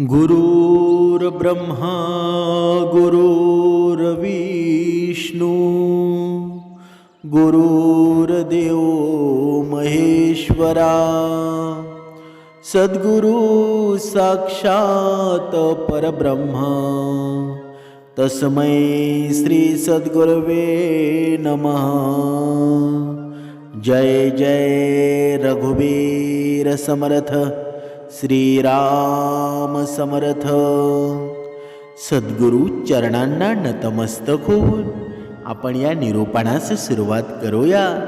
गुरुर्ब्रह्मा गुरुर्विष्णू गुरुर्देव महेश्वरा सद्गुरु साक्षात परब्रह्मा तस्मै श्री सद्गुरवे नमः. जय जय रघुवीर समर्थ. श्रीराम समर्थ सद्गुरु चरणांना नतमस्तक होऊन आपण या निरूपणास सुरुवात करूया.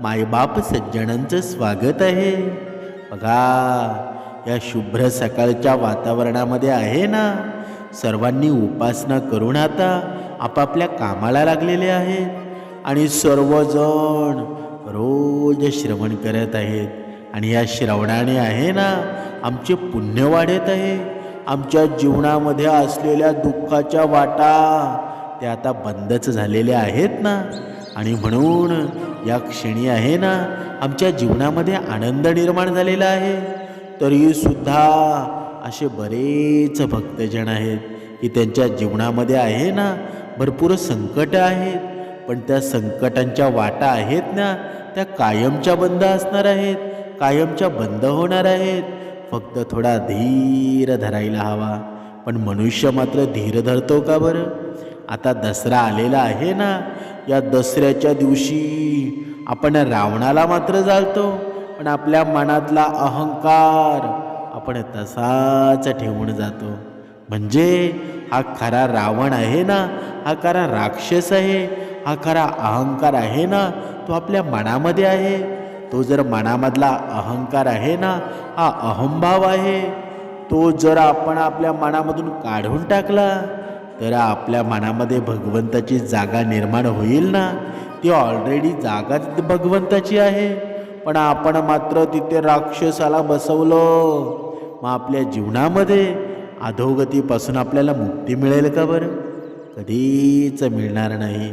मायबाप सज्जनांचं स्वागत आहे. बघा या शुभ्र सकाळच्या वातावरणामध्ये आहे ना? सर्वांनी उपासना करून आता आपापल्या कामाला लागलेले आहेत आणि सर्वजण रोज श्रवण करत आहेत. आणि या श्रवणाने आहे ना आमचे पुण्य वाढत आहे. आमच्या जीवनामध्ये असलेल्या दुःखाच्या वाटा त्या आता बंदच झालेल्या आहेत ना. आणि म्हणून या क्षणी आहे ना आमच्या जीवनामध्ये आनंद निर्माण झालेला आहे. तरीसुद्धा असे बरेच भक्तजन आहेत की त्यांच्या जीवनामध्ये आहे ना भरपूर संकट आहेत. पण त्या संकटांच्या वाटा आहेत ना त्या कायमच्या बंद असणार आहेत. कायमच्या बंद होणार आहेत. फक्त थोडा धीर धरायला हवा. पण मनुष्य मात्र धीर धरतो का बरं? आता दसरा आलेला आहे ना. या दसऱ्याच्या दिवशी आपण रावणाला मात्र जाळतो. पण आपल्या मनातला अहंकार आपण तसाच ठेवून जातो. म्हणजे हा खरा रावण आहे ना? हा खरा राक्षस आहे. हा खरा अहंकार आहे ना? तो आपल्या मनामध्ये आहे. तो जर मनामधला अहंकार आहे ना हा अहंभाव आहे. तो जर आपण आपल्या मनामधून काढून टाकला तर आपल्या मनामध्ये भगवंताची जागा निर्माण होईल ना. ती ऑलरेडी जागा तिथे भगवंताची आहे. पण आपण मात्र तिथे राक्षसाला बसवलं. मग आपल्या जीवनामध्ये अधोगतीपासून आपल्याला मुक्ती मिळेल का बरं? कधीच मिळणार नाही.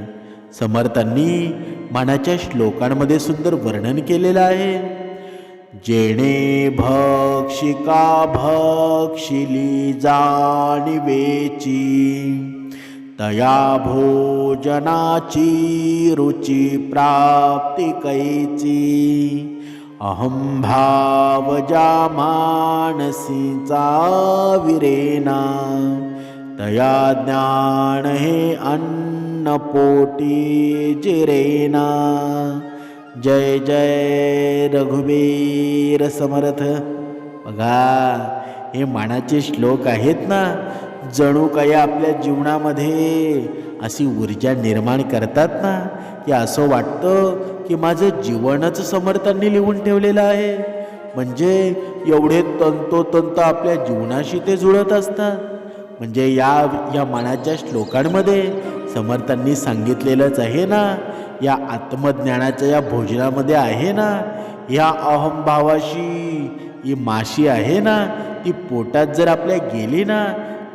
समर्थांनी मनाच्या श्लोकांमध्ये सुंदर वर्णन केलेलं आहे. जेणे भक्षिका भक्षिली जाणीवेची तया भोजनाची रुची प्राप्ती कैची. अहंभावजा मानसीचा विरेना तया ज्ञान हे अन्न पोटी जिरेना। जय जय रघुवीर समर्थ। बघा हे मानाचे श्लोक आहेत ना जणू काही आपल्या जीवनामध्ये अशी ऊर्जा निर्माण करतात ना की असं वाटतं की माझं जीवनच समर्थांनी लिहून ठेवलेलं आहे. म्हणजे एवढे तंतोतंत आपल्या जीवनाशी ते जुळत असतात. म्हणजे या या मनाच्या श्लोकांमध्ये समर्थांनी सांगितलेलंच आहे ना? या आत्मज्ञानाच्या या भोजनामध्ये आहे ना? या अहमभावाशी ही माशी आहे ना? ती पोटात जर आपल्या गेली ना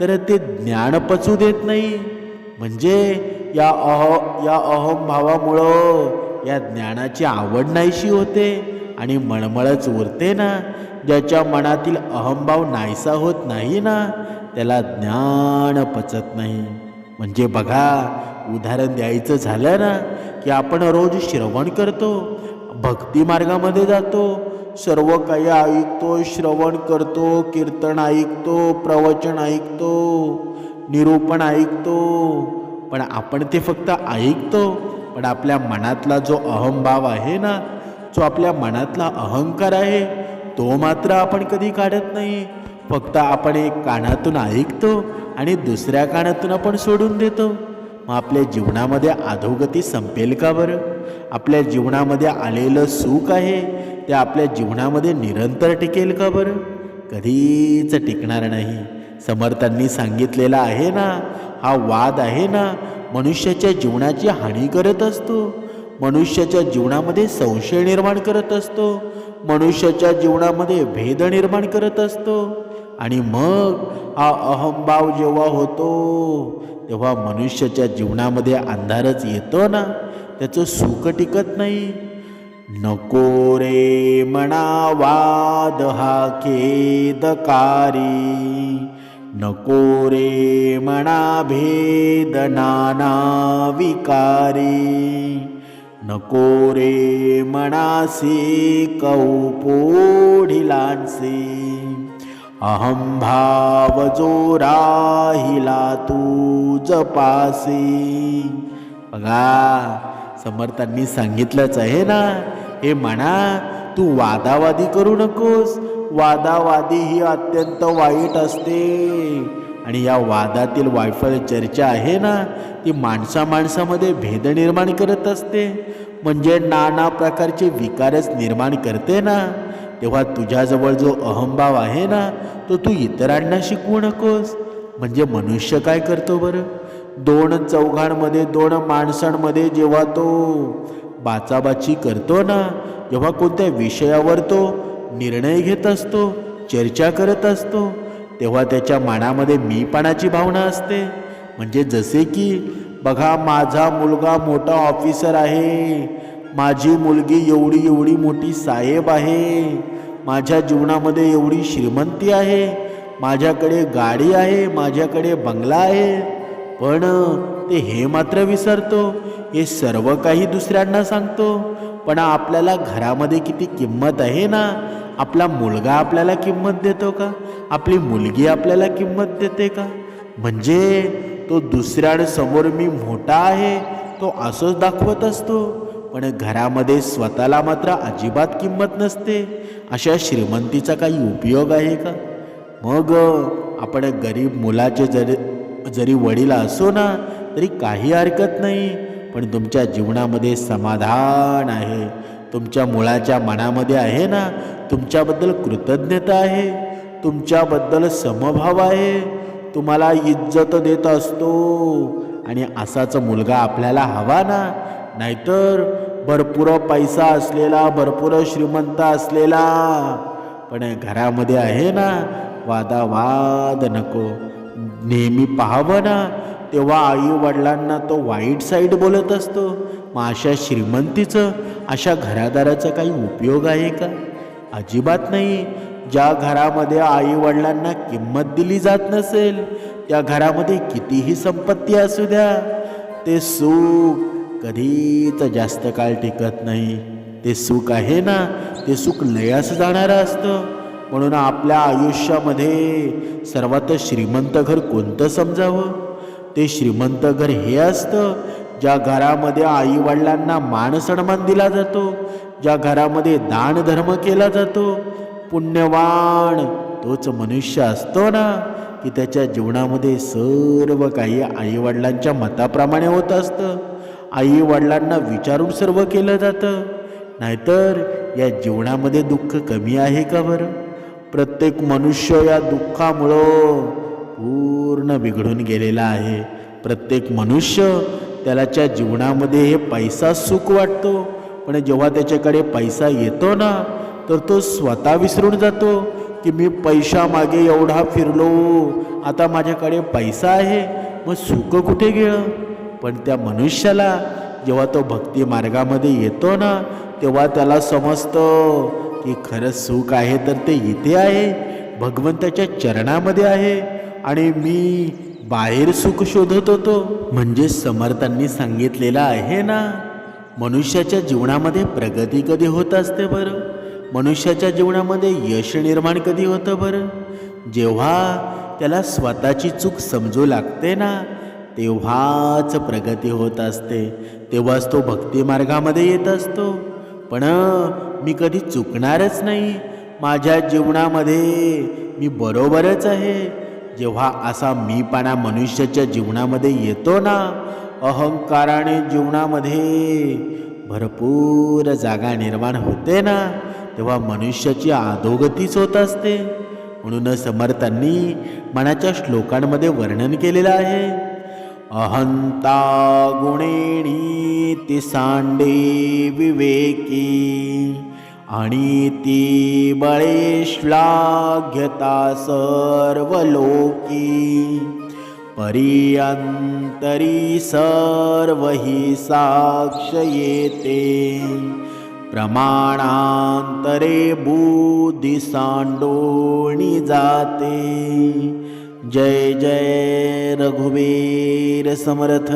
तर ते ज्ञान पचू देत नाही. म्हणजे या अह या अहमभावामुळं या ज्ञानाची आवड नाहीशी होते आणि मळमळच उरते ना? ज्याच्या मनातील अहमभाव नाहीसा होत नाही ना त्याला ज्ञान पचत नाही. म्हणजे बघा उदाहरण द्यायचं झालं ना की आपण रोज श्रवण करतो भक्ती मार्गामध्ये जातो सर्व काही ऐकतो श्रवण करतो कीर्तन ऐकतो प्रवचन ऐकतो निरूपण ऐकतो. पण आपण ते फक्त ऐकतो पण आपल्या मनातला जो अहंभाव आहे ना जो आपल्या मनातला अहंकार आहे तो मात्र आपण कधी काढत नाही. फक्त आपण एक कानातून ऐकतो आणि दुसऱ्या कानातून आपण सोडून देतो. मग आपल्या जीवनामध्ये अधोगती संपेल का बरं? आपल्या जीवनामध्ये आलेलं सुख आहे ते आपल्या जीवनामध्ये निरंतर टिकेल का बरं? कधीच टिकणार नाही. समर्थांनी सांगितलेला आहे ना हा वाद आहे ना मनुष्याच्या जीवनाची हानी करत असतो. मनुष्याच्या जीवनामध्ये संशय निर्माण करत असतो. मनुष्याच्या जीवनामध्ये भेद निर्माण करत असतो. आणि मग हा अहंभाव जेव्हा होतो तेव्हा मनुष्याच्या जीवनामध्ये अंधारच येतो ना. त्याचं सुख टिकत नाही. नको रे मना वाद हा खेदकारी. नको रे मना भेद नाना विकारी. नको रे मनासी कौ पोढिलांसी अहं भाव जो राहिला तू जपासी. बघा समर्थांनी सांगितलंच आहे ना? हे म्हणा तू वादावादी करू नकोस. वादावादी ही अत्यंत वाईट असते. आणि या वादातील वायफळ चर्चा आहे ना ती माणसा माणसामध्ये भेद निर्माण करत असते. म्हणजे नाना प्रकारचे विकारच निर्माण करते ना? तेव्हा तुझ्याजवळ जो अहंभाव आहे ना तो तू इतरांना शिकवू नकोस. म्हणजे मनुष्य काय करतो बरं? दोन चौघांमध्ये दोन माणसांमध्ये जेव्हा तो बाचाबाची करतो ना जेव्हा कोणत्या विषयावर तो निर्णय घेत असतो चर्चा करत असतो तेव्हा त्याच्या मनामध्ये मीपणाची भावना असते. म्हणजे जसे की बघा माझा मुलगा मोठा ऑफिसर आहे. माझी मुलगी एवढी एवढी मोठी साहेब आहे. माझ्या जीवनामध्ये एवढी श्रीमंती आहे माझ्याकडे गाडी आहे माझ्याकडे बंगला आहे पण ते हे मात्र विसरतो हे सर्व काही दुसऱ्यांना सांगतो पण आपल्याला घरामध्ये किती किंमत आहे ना? आपला मुलगा आपल्याला किंमत देतो का? आपली मुलगी आपल्याला किंमत देते का? म्हणजे तो दुसऱ्यांसमोर मी मोठा आहे तो असंच दाखवत असतो. पण घरामध्ये स्वतःला मात्र अजिबात किंमत नसते. अशा श्रीमंतीचा काही उपयोग आहे का? मग आपण गरीब मुलाचे जरी जरी वडील असो ना तरी काही हरकत नाही. पण तुमच्या जीवनामध्ये समाधान आहे. तुमच्या मुलाच्या मनामध्ये आहे ना तुमच्याबद्दल कृतज्ञता आहे. तुमच्याबद्दल समभाव आहे. तुम्हाला इज्जत देत असतो. आणि असाच मुलगा आपल्याला हवा ना. नाहीतर भरपूर पैसा असलेला भरपूर श्रीमंत असलेला. पण घरामध्ये आहे ना वादावाद नको. नेहमी पाहावं ना. तेव्हा आई वडिलांना तो वाईट साईड बोलत असतो. मग अशा श्रीमंतीचं अशा घरादाराचा काही उपयोग आहे का? अजिबात नाही. ज्या घरामध्ये आई वडिलांना किंमत दिली जात नसेल त्या घरामध्ये कितीही संपत्ती असू द्या ते सुख कधीच जास्त काळ टिकत नाही. ते सुख आहे ना? ते सुख लयास जाणारं असतं. म्हणून आपल्या आयुष्यामध्ये सर्वात श्रीमंत घर कोणतं समजावं? ते श्रीमंत घर हे असतं ज्या घरामध्ये आईवडिलांना मान सन्मान दिला जातो ज्या घरामध्ये दान धर्म केला जातो. पुण्यवान तोच मनुष्य असतो ना? की त्याच्या जीवनामध्ये सर्व काही आईवडिलांच्या मताप्रमाणे होत असतं. आई वडिलांना विचारून सर्व केलं जातं. नाहीतर या जीवनामध्ये दुःख कमी आहे का बरं? प्रत्येक मनुष्य या दुःखामुळं पूर्ण बिघडून गेलेला आहे. प्रत्येक मनुष्य त्यालाच्या जीवनामध्ये हे पैसा सुख वाटतो. पण जेव्हा त्याच्याकडे पैसा येतो ना तर तो स्वतः विसरून जातो की मी पैशामागे एवढा फिरलो आता माझ्याकडे पैसा आहे मग सुख कुठे गेलं? पण त्या मनुष्याला जेव्हा तो भक्ती मार्गामध्ये येतो ना तेव्हा त्याला समजतं की खरं सुख आहे तर ते इथे आहे भगवंताच्या चरणामध्ये आहे आणि मी बाहेर सुख शोधत होतो. म्हणजे समर्थांनी सांगितलेलं आहे ना मनुष्याच्या जीवनामध्ये प्रगती कधी होत असते बरं? मनुष्याच्या जीवनामध्ये यश निर्माण कधी होतं बरं? जेव्हा त्याला स्वतःची चूक समजू लागते ना तेव्हाच प्रगती होत असते. तेव्हाच तो भक्तिमार्गामध्ये येत असतो. पण मी कधी चुकणारच नाही. माझ्या जीवनामध्ये मी बरोबरच आहे. जेव्हा असा मीपणा मनुष्याच्या जीवनामध्ये येतो ना अहंकाराने जीवनामध्ये भरपूर जागा निर्माण होते ना तेव्हा मनुष्याची अधोगतीच होत असते. म्हणून समर्थांनी मनाच्या श्लोकांमध्ये वर्णन केलेलं आहे. अहन्ता गुणेणीति साण्डे विवेकी अणीति बलेश्लाघ्यता सर्वलोकी पर्यन्तरि सर्वहि साक्षयेते प्रमाणान्तरे बुद्धिसाण्डोणि जाते। जय जय रघुवीर समर्थ.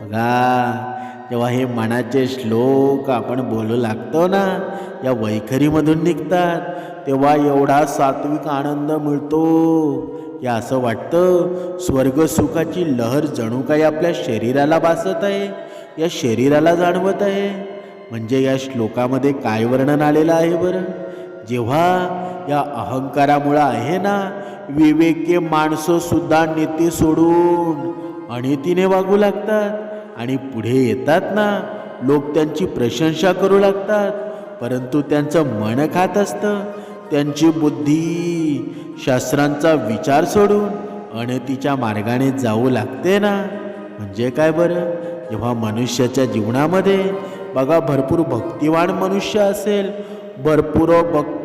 बघा जेव्हा हे मनाचे श्लोक आपण बोलू लागतो ना या वैखरीमधून निघतात तेव्हा एवढा सात्विक आनंद मिळतो की असं वाटतं स्वर्गसुखाची लहर जणू काही आपल्या शरीराला बासत आहे या शरीराला जाणवत आहे. म्हणजे या श्लोकामध्ये काय वर्णन आलेलं आहे बरं? जेव्हा या अहंकारामुळं आहे ना विवेकी माणसं सुद्धा नीती सोडून अनितीने वागू लागतात. आणि पुढे येतात ना लोक त्यांची प्रशंसा करू लागतात. परंतु त्यांचं मन खात असतं. त्यांची बुद्धी शास्त्रांचा विचार सोडून अनतीच्या मार्गाने जाऊ लागते ना. म्हणजे काय बरं? जेव्हा मनुष्याच्या जीवनामध्ये बघा भरपूर भक्तिवान मनुष्य असेल भरपूर भक्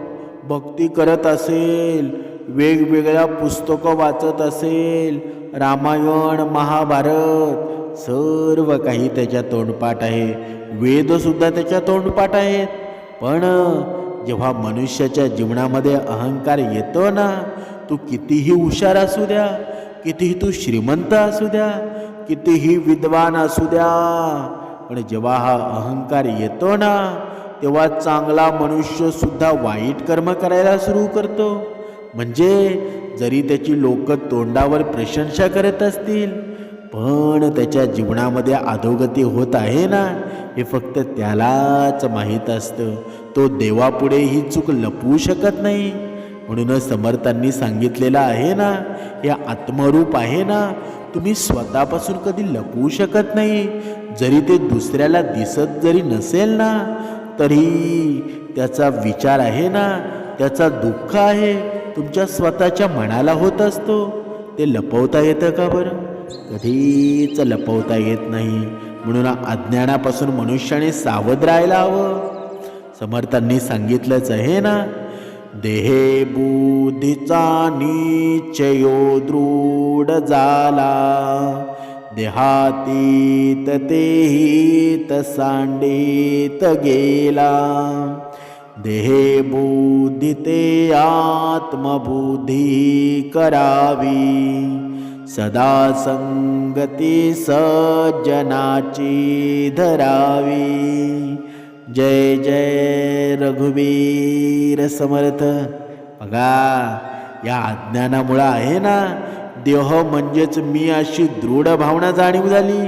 भक्ती करत असेल वेगवेगळ्या पुस्तकं वाचत असेल. रामायण महाभारत सर्व काही त्याच्या तोंडपाठ आहे. वेदसुद्धा त्याच्या तोंडपाठ आहेत. पण जेव्हा मनुष्याच्या जीवनामध्ये अहंकार येतो ना तू कितीही हुशार असू द्या कितीही तू श्रीमंत असू द्या कितीही विद्वान असू द्या पण जेव्हा हा अहंकार येतो ना तेव्हा चांगला मनुष्यसुद्धा वाईट कर्म करायला सुरू करतो. म्हणजे जरी त्याची लोक तोंडावर प्रशंसा करत असतील पण त्याच्या जीवनामध्ये अधोगती होत आहे ना हे फक्त त्यालाच माहीत असतं. तो देवापुढे ही चूक लपवू शकत नाही. म्हणूनच समर्थांनी सांगितलेलं आहे ना हे आत्मरूप आहे ना तुम्ही स्वतःपासून कधी लपवू शकत नाही. जरी ते दुसऱ्याला दिसत जरी नसेल ना तरी त्याचा विचार आहे ना त्याचा दुःख आहे. तुमच्या स्वतःच्या मनाला होत असतो. ते लपवता येतं का बरं? कधीच लपवता येत नाही. म्हणून अज्ञानापासून मनुष्याने सावध राहायला हवं. समर्थांनी सांगितलंच आहे ना? देहे बुद्धीचा निचयो दृढ झाला. देहातीत तेही सांडेत गेला. देहे आत्मबुद्धी करावी। सदा संगती सज्जनाची धरावी। जय जय रघुवीर समर्थ। बघा या अज्ञानामुळं आहे ना देह म्हणजेच मी अशी दृढ भावना जाणीव झाली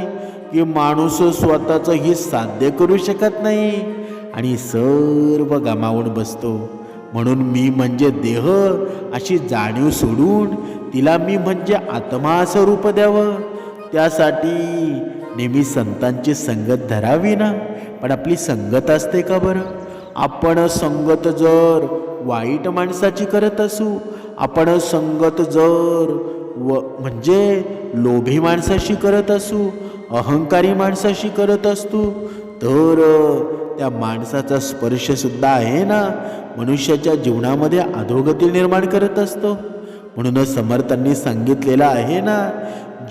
की माणूस स्वतःचं ही साध्य करू शकत नाही. आणि सर्व गमावून बसतो. म्हणून मी म्हणजे देह अशी जाणीव सोडून तिला मी म्हणजे आत्मा असं रूप द्यावं. त्यासाठी नेहमी संतांची संगत धरावी ना? पण आपली संगत असते का बरं? आपण संगत जर वाईट माणसाची करत असू आपण संगत जर व म्हणजे लोभी माणसाशी करत असू अहंकारी माणसाशी करत असतो तर त्या माणसाचा स्पर्शसुद्धा आहे ना मनुष्याच्या जीवनामध्ये अधोगती निर्माण करत असतो. म्हणूनच समर्थांनी सांगितलेलं आहे ना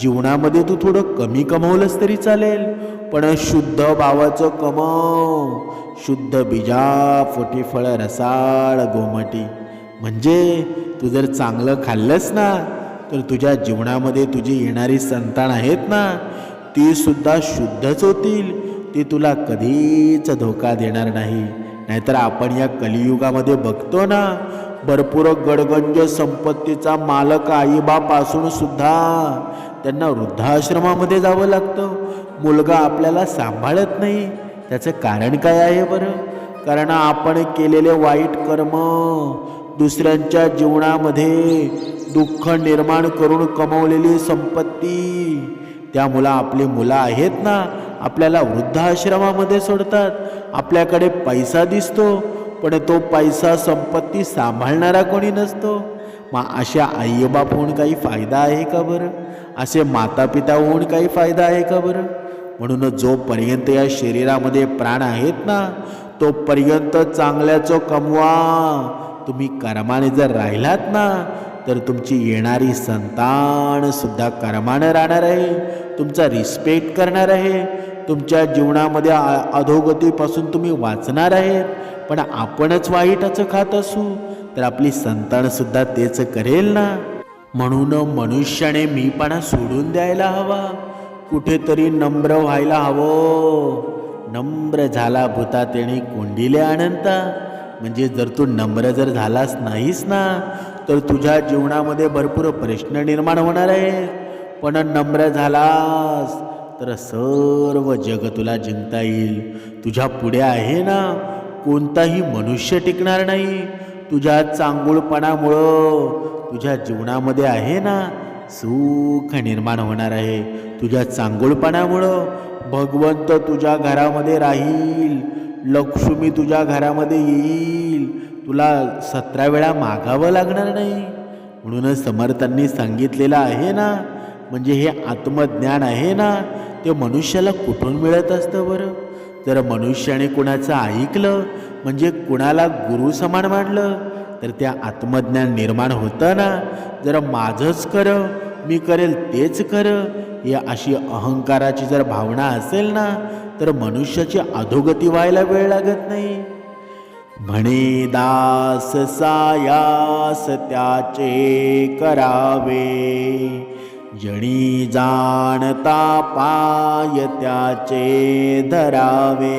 जीवनामध्ये तू थोडं कमी कमवलंस तरी चालेल पण शुद्ध भावाचं कमव. शुद्ध बीजा फोटी रसाळ गोमटी. म्हणजे तू जर चांगलं खाल्लंस ना तर तुझ्या जीवनामध्ये तुझी येणारी संतान आहेत ना ती सुद्धा शुद्धच होतील. ती तुला कधीच धोका देणार नाही. नाहीतर आपण या कलियुगामध्ये बघतो ना भरपूर गडगंज संपत्तीचा मालक आईबाप असून सुद्धा त्यांना वृद्धाश्रमामध्ये जावं लागतं. मुलगा आपल्याला सांभाळत नाही. त्याचं कारण काय आहे बरं? कारण आपण केलेले वाईट कर्म दुसऱ्यांच्या जीवनामध्ये दुःख निर्माण करून कमवलेली संपत्ती त्या मुला आपली मुलं आहेत ना आपल्याला वृद्धाश्रमामध्ये सोडतात. आपल्याकडे पैसा दिसतो पण तो पैसा संपत्ती सांभाळणारा कोणी नसतो. मग अशा आईबाप होऊन काही फायदा आहे का बरं? असे मातापिता होऊन काही फायदा आहे का बरं? म्हणून जोपर्यंत या शरीरामध्ये प्राण आहेत ना तोपर्यंत चांगल्याचं कमवा. तुम्ही कर्माने जर राहिलात ना तर तुमची येणारी संतानसुद्धा कर्मानं राहणार आहे. तुमचा रिस्पेक्ट करणार आहे. तुमच्या जीवनामध्ये आ- अधोगतीपासून तुम्ही वाचणार आहे पण आपणच वाईटाचं खात असू तर आपली संतानसुद्धा तेच करेल ना. म्हणून मनुष्याने मीपणा सोडून द्यायला हवा. कुठेतरी नम्र व्हायला हवं. नम्र झाला भूता त्याने कोंडिले अनंता म्हणजे जर तू नम्र जर झालास नाहीस ना तर तुझ्या जीवनामध्ये भरपूर प्रश्न निर्माण होणार आहे. पण नम्र झालास तर सर्व जग तुला जिंकता येईल. तुझ्या पुढे आहे ना कोणताही मनुष्य टिकणार नाही. तुझ्या चांगुळपणामुळं तुझ्या जीवनामध्ये आहे ना सुख निर्माण होणार आहे. तुझ्या चांगुळपणामुळं भगवंत तुझ्या घरामध्ये राहील. लक्ष्मी तुझ्या घरामध्ये येईल. तुला सतरा वेळा मागावं लागणार नाही. म्हणूनच समर्थांनी सांगितलेलं आहे ना म्हणजे हे आत्मज्ञान आहे ना ते मनुष्याला कुठून मिळत असतं बरं? जर मनुष्याने कुणाचं ऐकलं म्हणजे कुणाला गुरु समान मानलं तर त्या आत्मज्ञान निर्माण होतं ना. जर माझंच कर मी करेल तेच कर. या अशी अहंकाराची जर भावना असेल ना तर मनुष्याची अधोगती व्हायला वेळ लागत नाही. म्हणे दास सायास त्याचे करावे. जणी जाणता पाय त्याचे धरावे.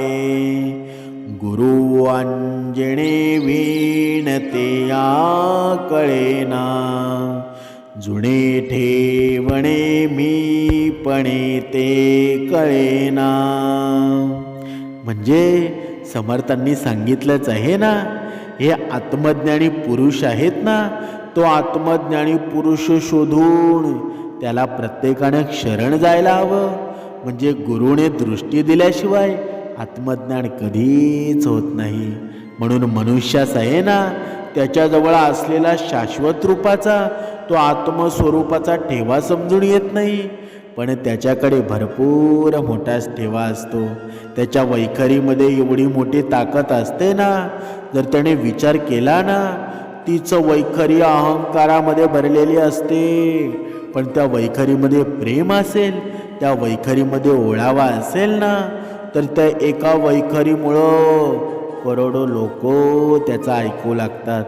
गुरु अंजणे वीणते या कळेना जुने ठेवणे मी पणे ते कळेना म्हणजे समर्थांनी सांगितलंच आहे ना? हे आत्मज्ञानी पुरुष आहेत ना? तो आत्मज्ञानी पुरुष शोधून त्याला प्रत्येकानं शरण जायला हवं. म्हणजे गुरुने दृष्टी दिल्याशिवाय आत्मज्ञान कधीच होत नाही. म्हणून मनुष्यास आहे ना त्याच्याजवळ असलेला शाश्वत रूपाचा तो आत्मस्वरूपाचा ठेवा समजून येत नाही. पण त्याच्याकडे भरपूर मोठा ठेवा असतो. त्याच्या वैखरीमध्ये एवढी मोठी ताकद असते ना? जर त्याने विचार केला ना तिचं वैखरी अहंकारामध्ये भरलेली असते. पण त्या वैखरीमध्ये प्रेम असेल त्या वैखरीमध्ये ओढावा असेल ना तर त्या एका वैखरीमुळं करोडो लोक त्याचं ऐकू लागतात.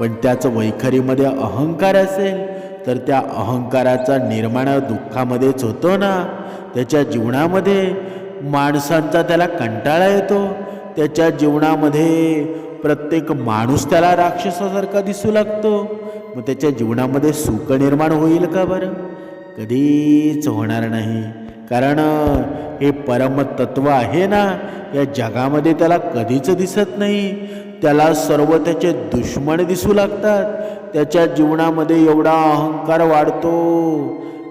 पण त्याच वैखरीमध्ये अहंकार असेल तर त्या अहंकाराचा निर्माण दुःखामध्येच होतो ना? त्याच्या जीवनामध्ये माणसांचा त्याला कंटाळा येतो. त्याच्या जीवनामध्ये प्रत्येक माणूस त्याला राक्षसासारखा दिसू लागतो. मग त्याच्या जीवनामध्ये सुख निर्माण होईल का बरं? कधीच होणार नाही. कारण हे परमतत्व आहे ना या जगामध्ये त्याला कधीच दिसत नाही. त्याला सर्व त्याचे दुश्मन दिसू लागतात. त्याच्या जीवनामध्ये एवढा अहंकार वाढतो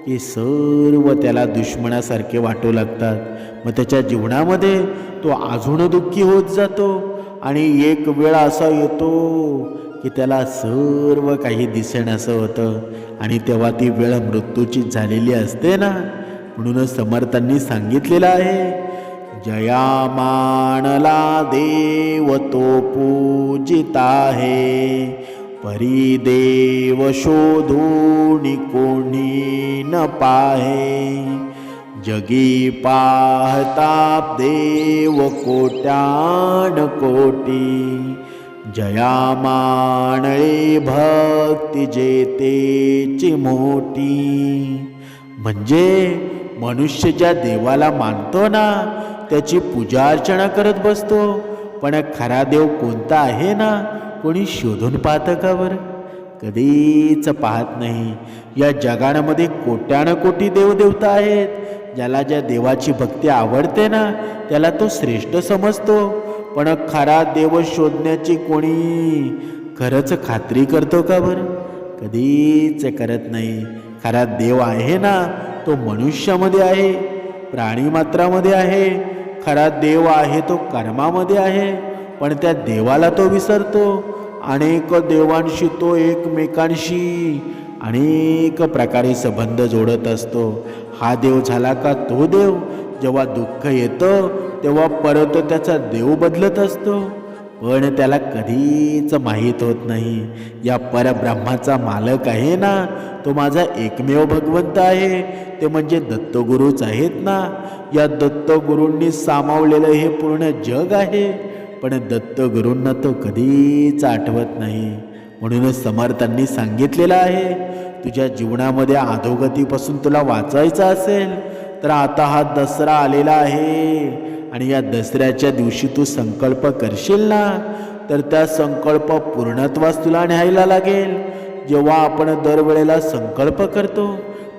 की सर्व त्याला दुश्मनासारखे वाटू लागतात. मग त्याच्या जीवनामध्ये तो अजून दुःखी होत जातो आणि एक वेळ असा येतो की त्याला सर्व काही दिसेनासं होतं आणि तेव्हा ती वेळ मृत्यूची झालेली असते ना? म्हणूनच समर्थांनी सांगितलेलं आहे जया मानला देव तो पूजित आहे. परी देव शोधून कोणी न पाहे. जगी पाहता देव कोट्यान कोटी. जया मानळे भक्ती जेतेची मोठी. म्हणजे मनुष्य ज्या देवाला मानतो ना त्याची पूजा अर्चना करत बसतो. पण खरा देव कोणता आहे ना कोणी शोधून पाहतं का बरं कधीच पाहत नाही. या जगामध्ये कोट्यानं कोटी देवदेवता आहेत. ज्याला ज्या देवाची भक्ती आवडते ना त्याला तो श्रेष्ठ समजतो. पण खरा देव शोधण्याची कोणी खरंच खात्री करतो का बरं? कधीच करत नाही. खरा देव आहे ना तो मनुष्यामध्ये आहे प्राणीमात्रामध्ये आहे खरा देव आहे तो कर्मामध्ये आहे पण त्या देवाला तो विसरतो. अनेक देवांशी तो एकमेकांशी अनेक प्रकारे संबंध जोडत असतो. हा देव झाला का तो देव? जेव्हा दुःख येतं तेव्हा परत त्याचा देव बदलत असतो. पण त्याला कधीच माहीत होत नाही. या परब्रह्माचा मालक आहे ना तो माझा एकमेव भगवंत आहे. ते म्हणजे दत्तगुरूच आहेत ना. या दत्तगुरूंनी सामावलेलं हे पूर्ण जग आहे. पण दत्तगुरूंना तो कधीच आठवत नाही. म्हणूनच समर्थांनी सांगितलेलं आहे तुझ्या जीवनामध्ये अधोगतीपासून तुला वाचायचं असेल तर आता हा दसरा आलेला आहे. आणि या दसऱ्याच्या दिवशी तू संकल्प करशील ना तर त्या संकल्प पूर्णत्वास तुला न्यायला लागेल. जेव्हा आपण दरवेळेला संकल्प करतो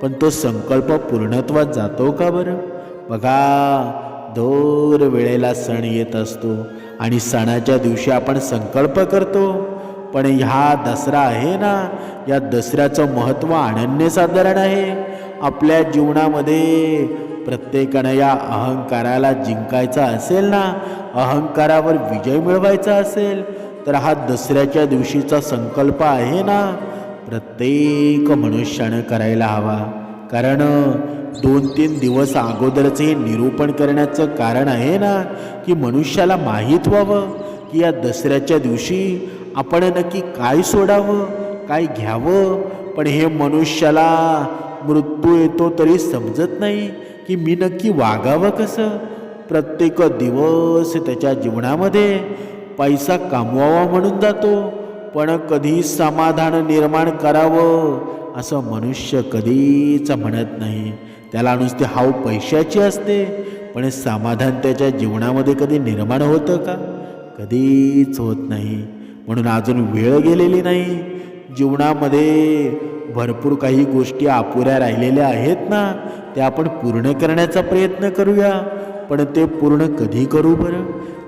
पण तो संकल्प पूर्णत्वात जातो का बरं? बघा दर वेळेला सण येत असतो आणि सणाच्या दिवशी आपण संकल्प करतो. पण ह्या दसरा आहे ना या दसऱ्याचं महत्त्व अनन्यसाधारण आहे. आपल्या जीवनामध्ये प्रत्येकानं या अहंकाराला जिंकायचा असेल ना अहंकारावर विजय मिळवायचा असेल तर हा दसऱ्याच्या दिवशीचा संकल्प आहे ना? प्रत्येक मनुष्यानं करायला हवा. कारण दोन तीन दिवस अगोदरच हे निरूपण करण्याचं कारण आहे ना की मनुष्याला माहीत व्हावं की या दसऱ्याच्या दिवशी आपण नक्की काय सोडावं काय घ्यावं? पण हे मनुष्याला मृत्यू येतो तरी समजत नाही. की मी नक्की वागावं कसं? प्रत्येक दिवस त्याच्या जीवनामध्ये पैसा कमवावा म्हणून जातो पण कधी समाधान निर्माण करावं असं मनुष्य कधीच म्हणत नाही. त्याला नुसती हाव पैशाची असते पण समाधान त्याच्या जीवनामध्ये कधी निर्माण होतं का? कधीच होत नाही. म्हणून अजून वेळ गेलेली नाही. जीवनामध्ये भरपूर काही गोष्टी अपुऱ्या राहिलेल्या आहेत ना त्या आपण पूर्ण करण्याचा प्रयत्न करूया. पण ते पूर्ण कधी करू बरं?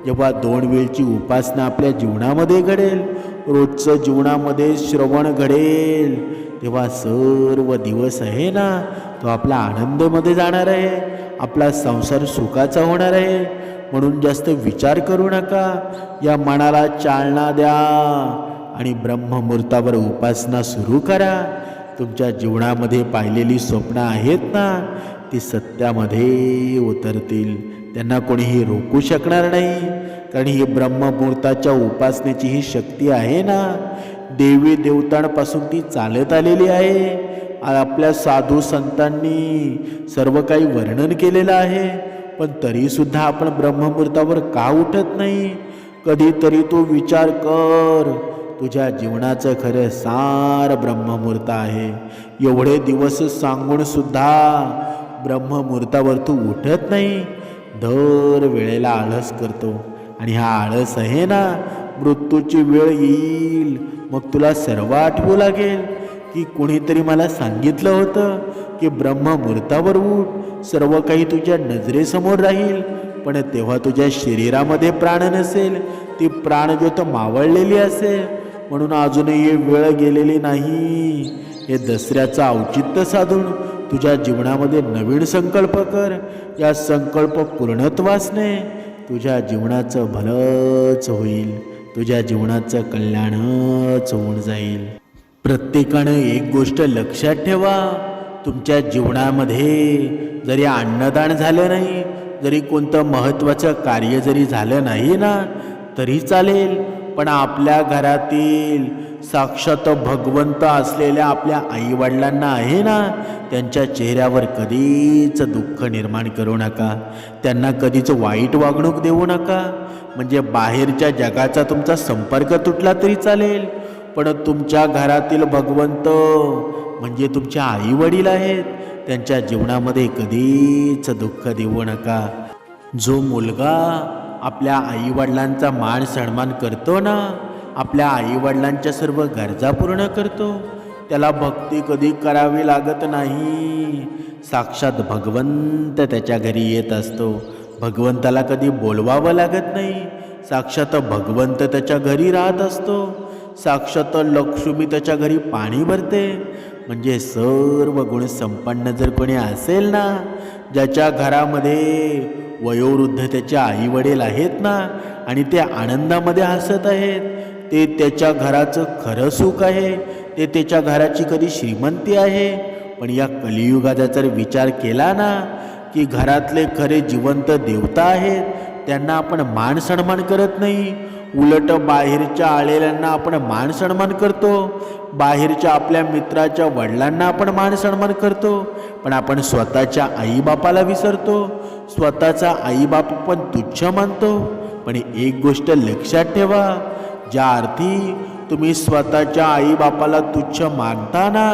जेव्हा दोन वेळची उपासना आपल्या जीवनामध्ये घडेल रोजचं जीवनामध्ये श्रवण घडेल तेव्हा सर्व दिवस आहे ना तो आपला आनंदमध्ये जाणार आहे. आपला संसार सुखाचा होणार आहे. म्हणून जास्त विचार करू नका. या मनाला चालना द्या. आणि ब्रह्ममुहूर्तावर उपासना सुरू करा. तुमच्या जीवनामध्ये पाहिलेली स्वप्न आहेत ना ती सत्यामध्ये उतरतील. त्यांना कोणीही रोखू शकणार नाही. कारण ही ब्रह्ममुहूर्ताच्या उपासनेची ही शक्ती आहे ना. देवी देवतांपासून ती चालत आलेली आहे. आपल्या साधू संतांनी सर्व काही वर्णन केलेलं आहे. पण तरीसुद्धा आपण ब्रह्ममुहूर्तावर का उठत नाही? कधीतरी तो विचार कर. तुझ्या जीवनाचं खरं सार ब्रह्ममुहूर्त आहे. एवढे दिवस सांगून सुद्धा ब्रह्ममुहूर्तावर तू उठत नाही. दर वेळेला आळस करतो. आणि हा आळस आहे ना मृत्यूची वेळ येईल. मग तुला सर्व आठवू लागेल की कोणीतरी मला सांगितलं होतं की ब्रह्ममुहूर्तावर उठ. सर्व काही तुझ्या नजरेसमोर राहील. पण तेव्हा तुझ्या शरीरामध्ये प्राण नसेल. ती प्राणज्योत मावळलेली असेल. म्हणून अजूनही वेळ गेलेली नाही. हे दसऱ्याचं औचित्य साधून तुझ्या जीवनामध्ये नवीन संकल्प कर. या संकल्प पूर्णत्वासने तुझ्या जीवनाचं भलंच होईल. तुझ्या जीवनाचं कल्याणच होऊन जाईल. प्रत्येकानं एक गोष्ट लक्षात ठेवा. तुमच्या जीवनामध्ये जरी अन्नदान झालं नाही जरी कोणतं महत्त्वाचं कार्य जरी झालं नाही ना तरी चालेल. पण आपल्या घरातील साक्षात भगवंत असलेल्या आपल्या आईवडिलांना आहे ना त्यांच्या चेहऱ्यावर कधीच दुःख निर्माण करू नका. त्यांना कधीच वाईट वागणूक देऊ नका. म्हणजे बाहेरच्या जगाचा तुमचा संपर्क तुटला तरी चालेल पण तुमच्या घरातील भगवंत म्हणजे तुमच्या आईवडील आहेत. त्यांच्या जीवनामध्ये कधीच दुःख देऊ नका. जो मुलगा आपल्या आईवडिलांचा मान सन्मान करतो ना? आपल्या आईवडिलांच्या सर्व गरजा पूर्ण करतो. त्याला भक्ती कधी करावी लागत नाही. साक्षात भगवंत त्याच्या घरी येत असतो. भगवंताला कधी बोलवावं लागत नाही. साक्षात भगवंत त्याच्या घरी राहत असतो. साक्षात लक्ष्मी त्याच्या घरी पाणी भरते. म्हणजे सर्व गुण संपन्न जर कोणी असेल ना ज्याच्या घरामध्ये वयोवृद्ध त्याचे आई वडील आहेत ना आणि ते आनंदामध्ये हसत आहेत ते त्याच्या घराचं खरं सुख आहे ते त्याच्या घराची कधी श्रीमंती आहे पण या कलियुगाचा जर विचार केला ना की घरातले खरे जिवंत देवता आहेत त्यांना आपण मान सन्मान करत नाही उलट बाहेरच्या आलेल्यांना आपण मान सन्मान करतो. बाहेरच्या आपल्या मित्राच्या वडिलांना आपण मान सन्मान करतो. पण आपण स्वतःच्या आईबापाला विसरतो. स्वतःचा आईबाप पण तुच्छ मानतो. पण एक गोष्ट लक्षात ठेवा ज्या अर्थी तुम्ही स्वतःच्या आईबापाला तुच्छ मानता ना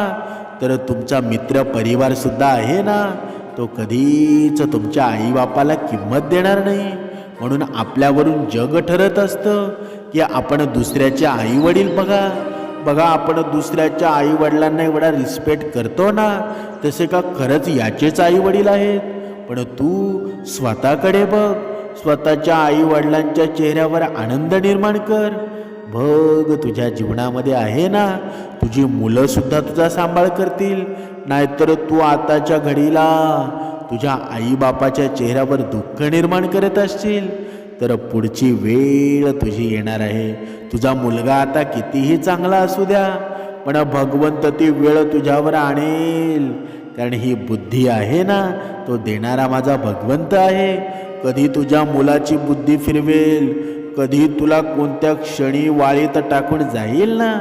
तर तुमचा मित्र परिवारसुद्धा आहे ना तो कधीच तुमच्या आईबापाला किंमत देणार नाही. म्हणून आपल्यावरून जग ठरत असतं की आपण दुसऱ्याचे आईवडील बघा. बघा आपण दुसऱ्याच्या आईवडिलांना एवढा रिस्पेक्ट करतो ना तसे का खरंच याचेच आईवडील आहेत? पण तू स्वतःकडे बघ. स्वतःच्या आईवडिलांच्या चेहऱ्यावर आनंद निर्माण कर. बघ तुझ्या जीवनामध्ये आहे ना तुझी मुलंसुद्धा तुझा सांभाळ करतील. नाहीतर तू आताच्या घडीला तुझ्या आईबापाच्या चेहऱ्यावर दुःख निर्माण करत असशील तर पुढची वेळ तुझी येणार आहे. तुझा मुलगा आता कितीही चांगला असू द्या पण भगवंत ती वेळ तुझ्यावर आणेल. कारण ही बुद्धी आहे ना तो देणारा माझा भगवंत आहे. कधी तुझ्या मुलाची बुद्धी फिरवेल कधी तुला कोणत्या क्षणी वाळीत टाकून जाईल ना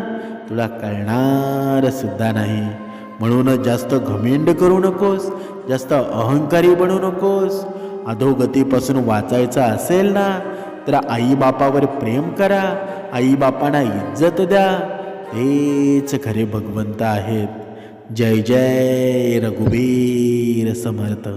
तुला कळणार सुद्धा नाही. म्हणून जास्त घमेंड करू नकोस जास्त अहंकारी बनू नकोस. अधोगतीपासून वाचायचं असेल ना तर आईबापावर प्रेम करा आईबापांना इज्जत द्या. हेच खरे भगवंत आहेत. जय जय रघुवीर समर्थ.